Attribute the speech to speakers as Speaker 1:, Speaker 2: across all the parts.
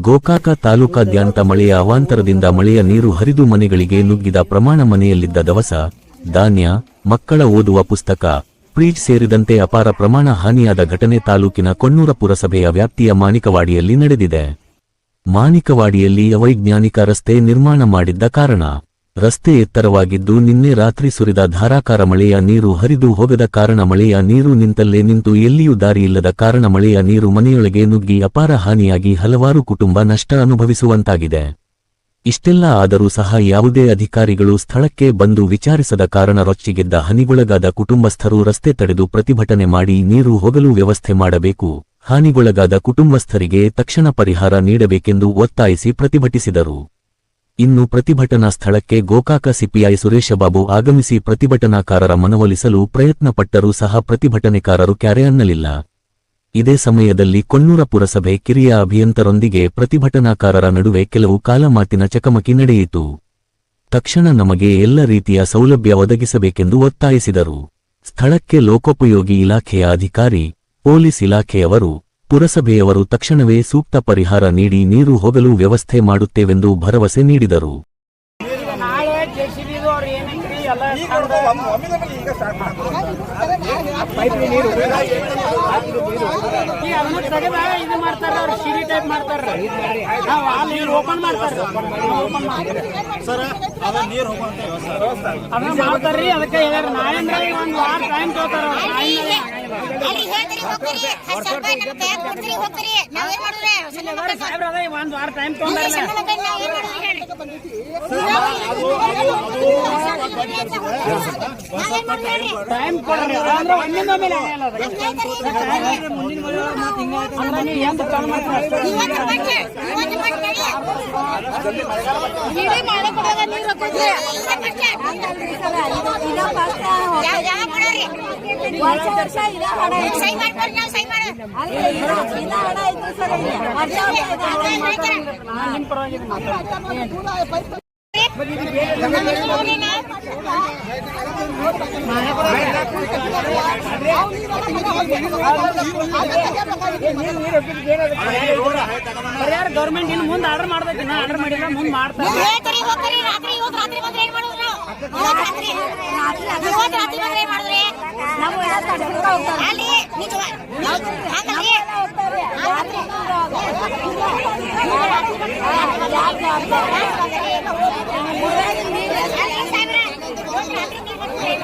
Speaker 1: ಗೋಕಾಕ ತಾಲೂಕಾದ್ಯಂತ ಮಳೆಯ ಅವಾಂತರದಿಂದ ಮಳೆಯ ನೀರು ಹರಿದು ಮನೆಗಳಿಗೆ ನುಗ್ಗಿದ ಪ್ರಮಾಣ ಮನೆಯಲ್ಲಿದ್ದ ದವಸ, ಧಾನ್ಯ, ಮಕ್ಕಳ ಓದುವ ಪುಸ್ತಕ ಫ್ರೀಜ್ ಸೇರಿದಂತೆ ಅಪಾರ ಪ್ರಮಾಣ ಹಾನಿಯಾದ ಘಟನೆ ತಾಲೂಕಿನ ಕೊಣ್ಣೂರ ಪುರಸಭೆಯ ವ್ಯಾಪ್ತಿಯ ಮಾಣಿಕವಾಡಿಯಲ್ಲಿ ನಡೆದಿದೆ. ಮಾಣಿಕವಾಡಿಯಲ್ಲಿ ಅವೈಜ್ಞಾನಿಕ ರಸ್ತೆ ನಿರ್ಮಾಣ ಮಾಡಿದ್ದ ಕಾರಣ ರಸ್ತೆ ಎತ್ತರವಾಗಿದ್ದು ನಿನ್ನೆ ರಾತ್ರಿ ಸುರಿದ ಧಾರಾಕಾರ ಮಳೆಯ ನೀರು ಹರಿದು ಹೋಗದ ಕಾರಣ ಮಳೆಯ ನೀರು ನಿಂತಲ್ಲೇ ನಿಂತು ಎಲ್ಲಿಯೂ ದಾರಿಯಿಲ್ಲದ ಕಾರಣ ಮಳೆಯ ನೀರು ಮನೆಯೊಳಗೆ ನುಗ್ಗಿ ಅಪಾರ ಹಾನಿಯಾಗಿ ಹಲವಾರು ಕುಟುಂಬ ನಷ್ಟ ಅನುಭವಿಸುವಂತಾಗಿದೆ. ಇಷ್ಟೆಲ್ಲ ಆದರೂ ಸಹ ಯಾವುದೇ ಅಧಿಕಾರಿಗಳು ಸ್ಥಳಕ್ಕೆ ಬಂದು ವಿಚಾರಿಸದ ಕಾರಣ ರೊಚ್ಚಿಗೆದ್ದ ಹನಿಗೊಳಗಾದ ಕುಟುಂಬಸ್ಥರು ರಸ್ತೆ ತಡೆದು ಪ್ರತಿಭಟನೆ ಮಾಡಿ ನೀರು ಹೋಗಲು ವ್ಯವಸ್ಥೆ ಮಾಡಬೇಕು. ಹಾನಿಗೊಳಗಾದ ಕುಟುಂಬಸ್ಥರಿಗೆ ತಕ್ಷಣ ಪರಿಹಾರ ನೀಡಬೇಕೆಂದು ಒತ್ತಾಯಿಸಿ ಪ್ರತಿಭಟಿಸಿದರು. ಇನ್ನು ಪ್ರತಿಭಟನಾ ಸ್ಥಳಕ್ಕೆ ಗೋಕಾಕ ಸಿಪಿಐ ಸುರೇಶಬಾಬು ಆಗಮಿಸಿ ಪ್ರತಿಭಟನಾಕಾರರ ಮನವೊಲಿಸಲು ಪ್ರಯತ್ನಪಟ್ಟರೂ ಸಹ ಪ್ರತಿಭಟನೆಕಾರರು ಕ್ಯಾರೆ ಅನ್ನಲಿಲ್ಲ. ಇದೇ ಸಮಯದಲ್ಲಿ ಕೊಣ್ಣೂರ ಪುರಸಭೆ ಕಿರಿಯ ಅಭಿಯಂತರೊಂದಿಗೆ ಪ್ರತಿಭಟನಾಕಾರರ ನಡುವೆ ಕೆಲವು ಕಾಲಮಾತಿನ ಚಕಮಕಿ ನಡೆಯಿತು. ತಕ್ಷಣ ನಮಗೆ ಎಲ್ಲ ರೀತಿಯ ಸೌಲಭ್ಯ ಒದಗಿಸಬೇಕೆಂದು ಒತ್ತಾಯಿಸಿದರು. ಸ್ಥಳಕ್ಕೆ ಲೋಕೋಪಯೋಗಿ ಇಲಾಖೆಯ ಅಧಿಕಾರಿ, ಪೊಲೀಸ್ ಇಲಾಖೆಯವರು ಪುರಸಭೆಯವರು ತಕ್ಷಣವೇ ಸೂಕ್ತ ಪರಿಹಾರ ನೀಡಿ ನೀರು ಹೋಗಲು ವ್ಯವಸ್ಥೆ ಮಾಡುತ್ತೇವೆಂದು ಭರವಸೆ ನೀಡಿದರು.
Speaker 2: ತೆಗೆದ ಇದು ಮಾಡ್ತಾರ ಅವ್ರು ಸಿರಿ ಟೈಪ್ ಮಾಡ್ತಾರ ನಾವು ಆ ನೀರು ಓಪನ್ ಮಾಡ್ತಾರ ಓಪನ್
Speaker 3: ಸರ್ ಅದ ನೀರು
Speaker 2: ಅದನ್ನ ಮಾಡ್ತಾರ್ರಿ ಅದಕ್ಕೆ ಹೇಳ್ಯಾರ ನಾಳೆಂದ್ರ ಒಂದು ವಾರ ಟೈಮ್ ತಗೋತಾರ ಒಂದ್ ವಾರ ಟೈಮ್
Speaker 4: ತಗೊಂಡ್ರಿ
Speaker 2: ಟೈಮ್ ಕೊಡ್ರಿ ಅಂದ್ರೆ ಒಂದಿನ ಮೇಲೆ ಆಗಲ್ಲ ಅದು. ಅಂದ್ರೆ ನೀವು ಏನ್ ಚಾಲು ಮಾಡ್ತೀರ ಅಷ್ಟೇ.
Speaker 4: ಇವತ್ತು ಬಟ್ಟೆ ಇವತ್ತು ಬಟ್ಟೆ ಇಡೀ ಮಳೆ ಕೊಡುವಾಗ ಬೇರೆ ಕೊಡ್ರಿ ಯಾವ ಯಾವ ಕೊಡೋರಿ ಸೈ ಮಾಡ್ಕೊಡ್ರಿ ನಾವು ಸೈ ಮಾಡು
Speaker 2: ನಾನ್ ನಿಮ್ ಪರವಾಗಿದ್ದೀನಿ ಮಾತಾಡ್ತೀನಿ. ಪರಿಹಾರ ಗೌರ್ಮೆಂಟ್ ಇನ್ನು ಮುಂದೆ ಆರ್ಡರ್ ಮಾಡ್ಬೇಕು ಇನ್ನ ಆರ್ಡರ್ ಮಾಡಿಲ್ಲ ಮುಂದೆ ಮಾಡ್ತಾರೆ
Speaker 4: ಹೇಳ್ತೀರಿ ಹೋಗ್ತೀರಿ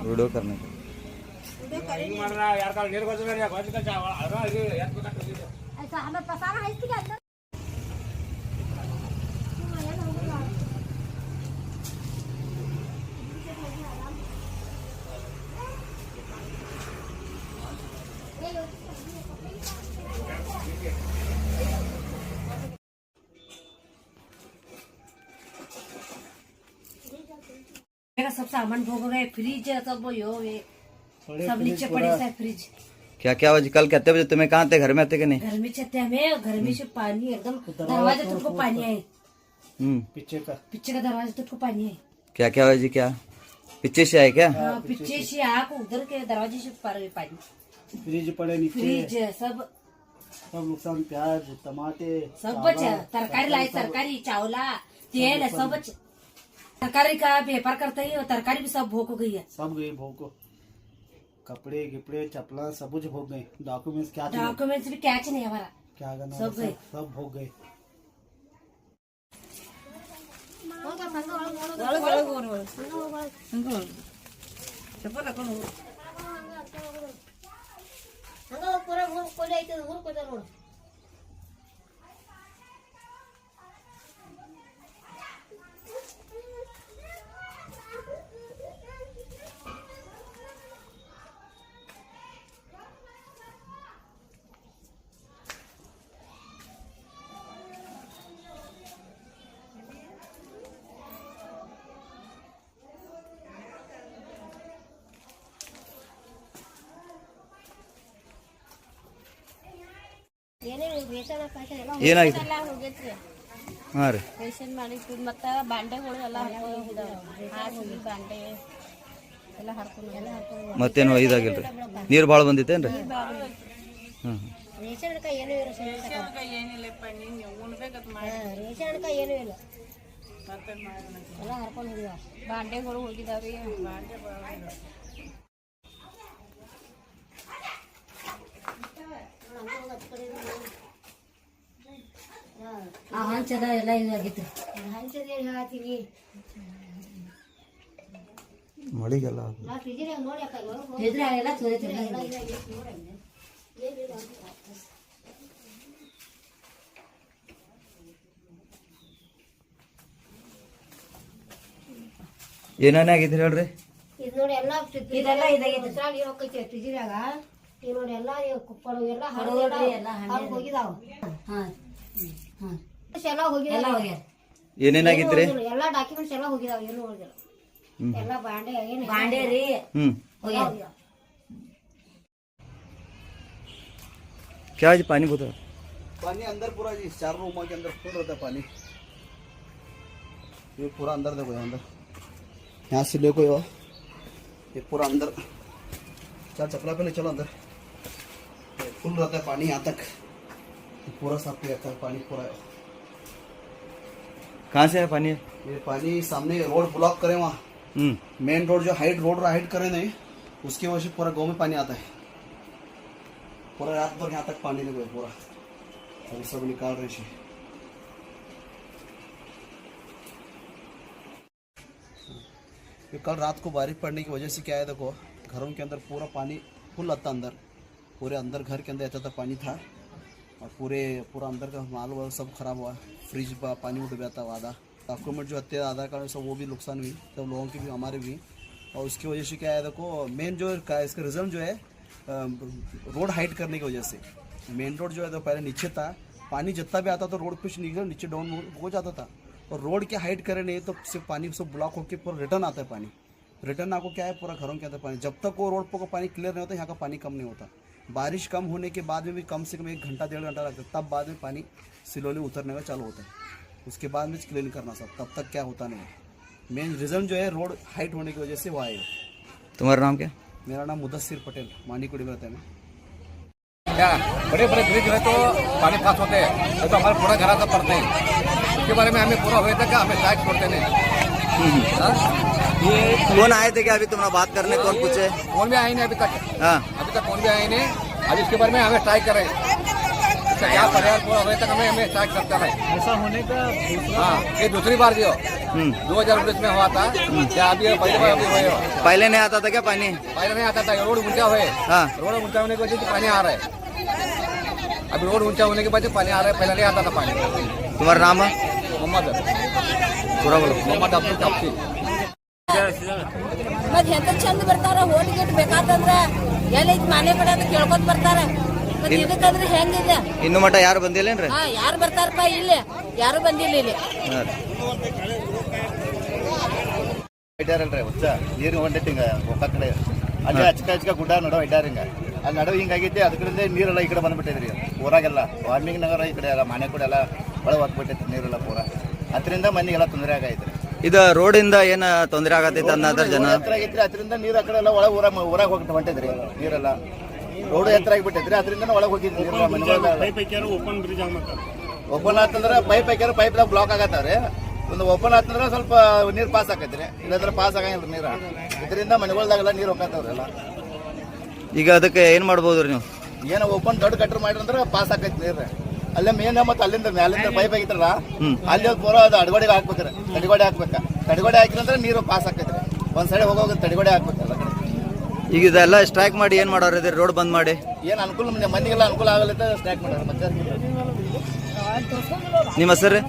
Speaker 4: व्हिडिओ
Speaker 5: करण्याचा यार का
Speaker 4: घेर. बजू
Speaker 6: मेरा सब सामान भोग गए फ्रिज है सब वो यो ये सब नीचे पड़े है फ्रिज
Speaker 5: क्या क्या बजे कल कितने बजे तुम्हें कहाँ थे? घर में थे कि नहीं?
Speaker 6: घर में छते हमें घर में से पानी एकदम दरवाजे तक को पानी आए।
Speaker 3: पीछे का।
Speaker 6: पीछे का दरवाजे तक को पानी आए।
Speaker 5: क्या क्या हुआ जी क्या? पीछे से आए क्या?
Speaker 6: हाँ, पीछे से। आग उधर के दरवाजे से पार हुए पानी।
Speaker 3: फ्रिज पड़े नीचे।
Speaker 6: फ्रिज सब।
Speaker 3: सब नुकसान प्याज टमाटे
Speaker 6: सब बच तरकारी लाई तरकारी चावला तेल सब बच। तरकारी का व्यापार करते ही और तरकारी भी सब भोग हो गई है।
Speaker 3: सब गए भोग को। कपड़े गिपड़े चपला सब कुछ भोग गए। डॉक्यूमेंट्स क्या थे?
Speaker 6: डॉक्यूमेंट्स भी कैच नहीं हमारा।
Speaker 3: क्या करना
Speaker 6: सब गए।
Speaker 3: सब भोग गए।
Speaker 5: ಏನಾಗಿದೆ ಹಾ ರೀ.
Speaker 7: ರೇಷನ್ ಮಾಡಿ ಮತ್ತೆ ಬಾಂಡೆಗಳು ಎಲ್ಲ ಹಾಕಿ ಬಾಂಡೆ ಎಲ್ಲ ಹರ್ಕೊಂಡು ಎಲ್ಲ ಹರ್ಕೊಂಡು
Speaker 5: ಮತ್ತೇನು ಇದಾಗಿಲ್ರಿ ನೀರು ಭಾಳ ಬಂದಿತ್ತೇನ್ರಿ? ಹ್ಞೂ
Speaker 4: ರೇಷನ್ ಅಡ್ಕ ಏನೂ ಇಲ್ಲ ರೇಷನ್ ಅಡ್ಕ ಏನೂ ಇಲ್ಲ. ಎಲ್ಲ ಹರ್ಕೊಂಡು ಹೋಗಿದಾವ.
Speaker 7: ಬಾಂಡೆಗಳು ಹೋಗಿದಾವ್ರಿ.
Speaker 6: ಆ ಹಂಚದ ಎಲ್ಲ ಇದಾಗಿತ್ತು
Speaker 4: ಹೇಳ್ತೀನಿ
Speaker 5: ಮಳಿಗೆಲ್ಲ.
Speaker 6: ಇದ್ರೆ ಎಲ್ಲ
Speaker 5: ಏನೇನಾಗಿದ್ರಿ ಹೇಳ್ರಿ?
Speaker 4: ಇದು ನೋಡಿ ಎಲ್ಲ
Speaker 6: ಇದೆಲ್ಲ ಇದಾಗೈತೆ.
Speaker 4: ಹೋಗೈತಿ ಫ್ರಿಜ್ನಾಗ ಈಗ ನೋಡಿ ಎಲ್ಲ ಕೊಪ್ಪಳು ಎಲ್ಲ
Speaker 6: ಹರಡ ಎಲ್ಲ ಹಣ್ಣು
Speaker 4: ಹೋಗಿದಾವ
Speaker 6: ಹಾ ಹಾ
Speaker 4: ಎಲ್ಲ ಹೋಗಿದಾವ
Speaker 6: ಎಲ್ಲ ಹೋಗ್ಯಾರ
Speaker 5: ಏನೇನಾಗಿದ್ರಿ
Speaker 4: ಎಲ್ಲ ಡಾಕ್ಯುಮೆಂಟ್ಸ್ ಎಲ್ಲ ಹೋಗಿದಾವ ಏನು ಹೋಗಿಲ್ಲ ಎಲ್ಲ ಬಾಂಡೆ ಏನು
Speaker 6: ಬಾಂಡೆ ರೀ
Speaker 5: ಹ್ಮ್
Speaker 6: ಹೋಗ್ಯಾರ
Speaker 5: क्या जी पानी बोतल
Speaker 3: पानी अंदर पूरा जी चार रूमों के अंदर फुल होता है पानी ये पूरा अंदर देखो यहाँ अंदर यहाँ से देखो ये ये पूरा अंदर चार चपला पहले चलो अंदर ये फुल रहता है पानी यहाँ तक ये पूरा साफ किया रहता है पानी पूरा
Speaker 5: कहाँ से है पानी?
Speaker 3: ये पानी सामने रोड ब्लॉक करे वहाँ।
Speaker 5: हम्म।
Speaker 3: मेन रोड जो हाइट रोड हाइट करे नहीं उसकी वजह से पूरा गाँव में पानी आता है। पूरा रात भर यहाँ तक पानी लगे पूरा। अभी सब निकाल रहे हैं ये कल रात को बारिश पड़ने की वजह से क्या है देखो घरों के अंदर पूरा पानी फुल आता अंदर। पूरे अंदर घर के अंदर ऐसा था पानी था। और पूरे, पूरा अंदर का माल वाल सब खराब हुआ। फ्रिज पा- पानी में डूबा था, आधा। डॉक्यूमेंट जो हत्या, आधार कार्ड, सब वो भी नुकसान हुई, सब लोगों की भी, हमारे भी। और उसकी वजह से क्या है, देखो मेन जो इसका रिज़ल्ट जो है रोड हाइट करने की वजह से। मेन रोड जो है तो पहले नीचे था, पानी जितना भी आता तो रोड कुछ नीचे नीचे डाउन हो जाता था। और रोड के हाइट करे नहीं तो सिर्फ़ पानी सब ब्लॉक होकर पूरा रिटर्न आता है पानी। रिटर्न आपको क्या है, पूरा घरों के अंदर पानी। जब तक वो रोड पर पानी क्लियर नहीं होता, यहाँ का पानी कम नहीं होता। बारिश कम होने के बाद में भी कम से कम एक घंटा डेढ़ घंटा लगता है। तब बाद में पानी स्लोली उतरने का चालू होता है। उसके बाद में क्लीन करना सब। तब तक क्या होता नहीं है। मेन रीज़न जो है रोड हाइट होने की वजह से वो आएगा
Speaker 5: तुम्हारा नाम क्या?
Speaker 3: मेरा नाम मुदस्सिर पटेल। मानीकुड़ी में रहता है मैं
Speaker 8: बड़े बड़े ब्रिज है तो पानी पास होते हैं। तो हमारे पूरा घर सब पड़ते हैं। उसके बारे में हमें पूरा हुए तक हमें टैक्स छोड़ते नहीं। हाँ?
Speaker 5: कौन आए थे क्या अभी तुम्हारा बात करने कौन पूछे
Speaker 8: फ़ोन भी आए नहीं अभी तक।
Speaker 5: हाँ।
Speaker 8: अभी तक फ़ोन भी आए नहीं। अभी इसके बारे में हमें ट्राई करें। इसका क्या परिहार पूरा हुए तक हमें हमें ट्राई करता है
Speaker 3: ऐसा होने का
Speaker 8: हाँ ये दूसरी बार दियो
Speaker 5: हम्म।
Speaker 8: दो हज़ार उन्नीस में हुआ था। क्या अभी ये पहली बार अभी हुए
Speaker 5: पहले नहीं आता था क्या पानी?
Speaker 8: पहले नहीं आता था रोड ऊँचा हुए।
Speaker 5: हाँ।
Speaker 8: रोड ऊँचा होने की वजह से पानी आ रहा है। अभी रोड ऊँचा होने के वजह से पानी आ रहा है पहले नहीं आता था पानी।
Speaker 5: तुम्हारा नाम है?
Speaker 8: मोहम्मद।
Speaker 5: पूरा बोलो।
Speaker 8: मोहम्मद अब्दुल
Speaker 7: ಮತ್ ಎಂತ ಚಂದ ಬರ್ತಾರ? ಓಟ್ ಗಿಟ್ ಬೇಕಾತಂದ್ರ ಎಲ್ಲೈತ್ ಮನೆ ಕಡೆ ಅಂತ ಕೇಳ್ಕೊತ ಬರ್ತಾರ. ಮತ್ ಇದಕ್ಕಂದ್ರೆ ಹೆಂಗಿದೆ?
Speaker 5: ಇನ್ನು ಮಟ್ಟ ಯಾರು ಬಂದಿಲ್ಲೇನ್ರಿ?
Speaker 7: ಹಾ ಯಾರು ಬರ್ತಾರಪ್ಪ ಇಲ್ಲಿ? ಯಾರು ಬಂದಿಲ್ಲ ಇಲ್ಲಿ?
Speaker 9: ಇಟ್ಟಾರಲ್ರಿ ಹುಚ್ಚ. ನೀರು ಹೊಂಟೈತಿ ಹಿಂಗ ಒಕ್ಕ ಕಡೆ. ಅಲ್ಲಿ ಅಚ್ಕ ಅಚ್ಕ ಗುಡ್ಡ ನಡೋ ಇಟ್ಟಾರ ಹಿಂಗ. ಅಲ್ಲಿ ನಡು ಹಿಂಗಾಗೈತಿ ಅದ ಕಡೆಯಿಂದ ನೀರೆಲ್ಲ ಈ ಕಡೆ ಬಂದ್ಬಿಟ್ಟೈತ್ರಿ. ಊರಾಗೆಲ್ಲ ವಾಲ್ಮೀಕಿ ನಗರ ಈ ಕಡೆ ಎಲ್ಲ ಮನೆ ಕೂಡ ಎಲ್ಲ ಒಳಗೆ ಹೋಗ್ಬಿಟ್ಟೈತಿ ನೀರೆಲ್ಲ ಪೂರ. ಅದರಿಂದ ಮನೆಗೆಲ್ಲ ತೊಂದರೆ ಆಗೈತ್ರಿ.
Speaker 5: ಇದು ರೋಡಿಂದ ಏನ ತೊಂದರೆ ಆಗತ್ತೆ ಅನ್ನೋದ್ರ ಜನ?
Speaker 9: ಎತ್ತರ ಆಗೈತ್ರಿ ಅದರಿಂದ ನೀರು ಆ ಕಡೆ ಎಲ್ಲ ಒಳಗೆ ಊರ ಊರಾಗ ಹೋಗಿ ಹೊಂಟಿದ್ರಿ ನೀರೆಲ್ಲ. ರೋಡ್ ಎತ್ತರ ಆಗಿಬಿಟ್ಟೈತ್ರಿ ಅದರಿಂದ ಒಳಗೆ ಹೋಗಿದ್ರಿ ಓಪನ್ ಆತಂದ್ರೆ ಪೈಪ್ ಹಾಕ್ಯಾರ ಪೈಪ್ದಾಗ ಬ್ಲಾಕ್ ಆಗತ್ತವ್ರಿ. ಒಂದು ಓಪನ್ ಆತಂದ್ರೆ ಸ್ವಲ್ಪ ನೀರು ಪಾಸ್ ಆಕೈತ್ರಿ. ಇಲ್ಲಾಂದ್ರೆ ಪಾಸ್ ಆಗಂಗಿಲ್ಲ ನೀರು. ಇದರಿಂದ ಮನೆಗಳ್ದಾಗೆಲ್ಲ ನೀರು ಹೋಗತ್ತವ್ರಿ ಎಲ್ಲ.
Speaker 5: ಈಗ ಅದಕ್ಕೆ ಏನ್ ಮಾಡ್ಬೋದು ನೀವು?
Speaker 9: ಏನೋ ಓಪನ್ ದೊಡ್ಡ ಕಟ್ರ್ ಅಂದ್ರೆ ಪಾಸ್ ಆಕೈತಿ ನೀರು ಅಲ್ಲೇ ಮೇನ್ ಮತ್ತೆ ಅಲ್ಲಿಂದ ಮ್ಯಾಲಿಂದ ಪೈಪ್ ಆಗಿತ್ತಲ್ಲ? ಅಲ್ಲಿ ಹೋಗಿ ಪೂರ ಅದು ಅಡಗೋಡೆಗೆ ಹಾಕ್ಬೇಕ್ರೆ. ತಡಿಗೋಡೆ ಹಾಕ್ಬೇಕ. ತಡಿಗೋಡೆ ಹಾಕಿದ್ರೆ ನೀರು ಪಾಸ್ ಆಕೈತ್ರಿ ಒಂದ್ ಸೈಡ್ ಹೋಗೋಗಿ ತಡಿಗೋಡೆ ಹಾಕ್ಬೇಕಲ್ಲ
Speaker 5: ಈಗ ಇದೆಲ್ಲ ಸ್ಟ್ರೈಕ್ ಮಾಡಿ ಏನ್ ಮಾಡೋರು ರೋಡ್ ಬಂದ್ ಮಾಡಿ.
Speaker 9: ಏನ್ ಅನುಕೂಲ ಮಂದಿಗೆಲ್ಲ ಅನುಕೂಲ ಆಗಲಿದ್ದ ಸ್ಟ್ರೈಕ್ ಮಾಡ್ಯಾರ ಮತ್ತೆ
Speaker 5: ನಿಮ್ಮ ಹೆಸರು?